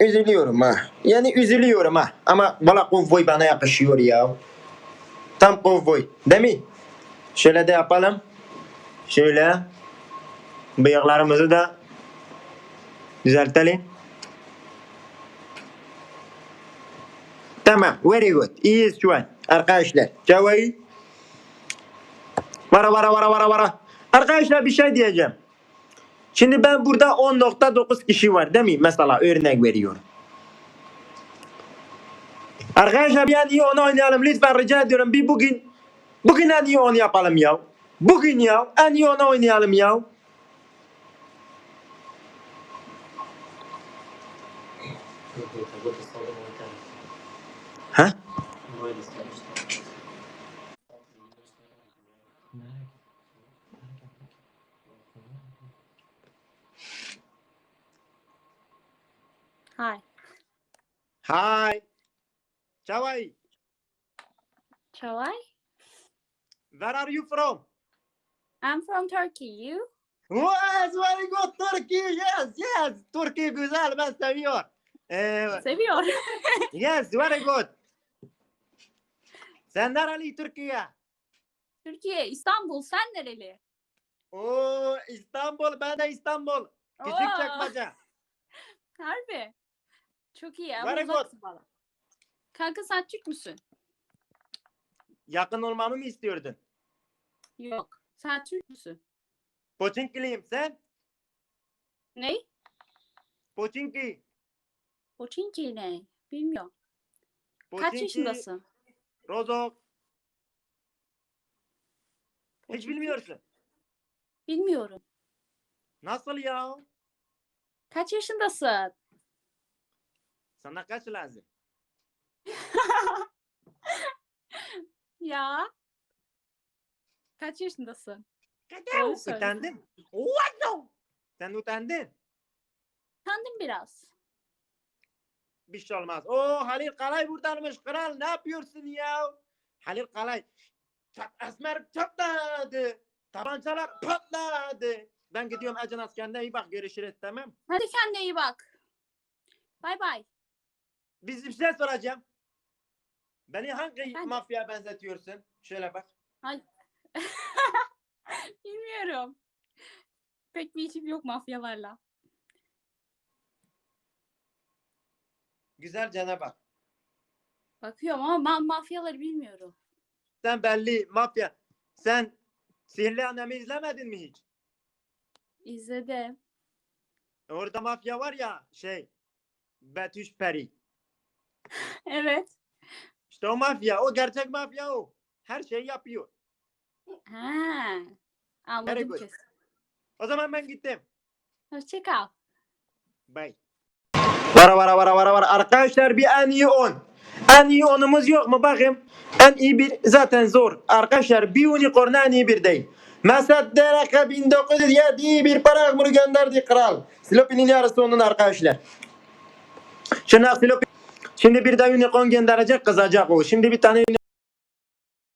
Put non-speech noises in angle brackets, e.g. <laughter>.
üzülüyorum ha. Yani üzülüyorum ha. Ama valla kovboy bana yakışıyor ya. Tam kovboy. Değil mi? Şöyle de yapalım. Şöyle. Bıyıklarımızı da düzeltelim. Tamam. Very good. İyiyiz şu an. Arkadaşlar. Cavayı. Vara vara vara vara vara. Arkadaşlar bir şey diyeceğim. Şimdi ben burada 10.9 kişi var değil mi? Mesela örnek veriyorum. Arkadaşlar bir en iyi onu oynayalım. Lütfen rica ediyorum. Bir bugün bugün en onu yapalım ya. Bugün ya en iyi onu oynayalım ya. Ha? Hi. Hi. Shall I? Where are you from? I'm from Turkey. You? Yes, very good Turkey. Yes, yes. Turkey güzel ben seviyorum. Ee, Seviyor. <laughs> yes, very good. Sen nereli Türkiye? Türkiye, İstanbul. Sen nereli? Oo, İstanbul, ben de İstanbul. Küçük Oo. çekmece. <laughs> Harbi. Çok iyi ama Very good. uzaksın bana. Kanka sen Türk müsün? Yakın olmamı mı istiyordun? Yok. Sen Türk müsün? Poçinkiliyim sen? Ne? Poçinki. Poçinki ne? Bilmiyorum. Kaç Poçinki, yaşındasın? Rozok. Hiç Poçinki? bilmiyorsun. Bilmiyorum. Nasıl ya? Kaç yaşındasın? Sana kaç lazım? <laughs> Ya. Kaç yaşındasın? Doğru söyle. Utandın. What no? Sen utandın. Tanıdım biraz. Bir şey olmaz. Oo Halil Kalay buradaymış. Kral ne yapıyorsun ya? Halil Kalay. Çat, Esmer çatladı. Tabancalar patladı. Ben gidiyorum Acanas kendine iyi bak görüşürüz tamam. Hadi kendine iyi bak. Bay bay. Biz bir şey soracağım. Beni hangi Ben- mafya benzetiyorsun? Şöyle bak. <laughs> Bilmiyorum. Pek bir işim yok mafyalarla. Güzelce bak. Bakıyorum ama ben mafyaları bilmiyorum. Sen belli mafya. Sen Sihirli Annem'i izlemedin mi hiç? İzledim. Orada mafya var ya şey. Betüş Peri. <laughs> Evet. İşte o mafya. O gerçek mafya o. Her şeyi yapıyor. Ha. Anladım kesin. O zaman ben gittim. Hoşça kal. Bye. Vara vara vara vara vara. Arkadaşlar bir en iyi 10. En iyi 10'umuz yok mu bakayım. En iyi bir zaten zor. Arkadaşlar bir unicorn en iyi bir değil. Mesut Dereka 1907 iyi bir para gönderdi kral. Slopi'nin yarısı onun arkadaşlar. Şimdi Slopi Şimdi bir de unicorn gönderecek kızacak o. Şimdi bir tane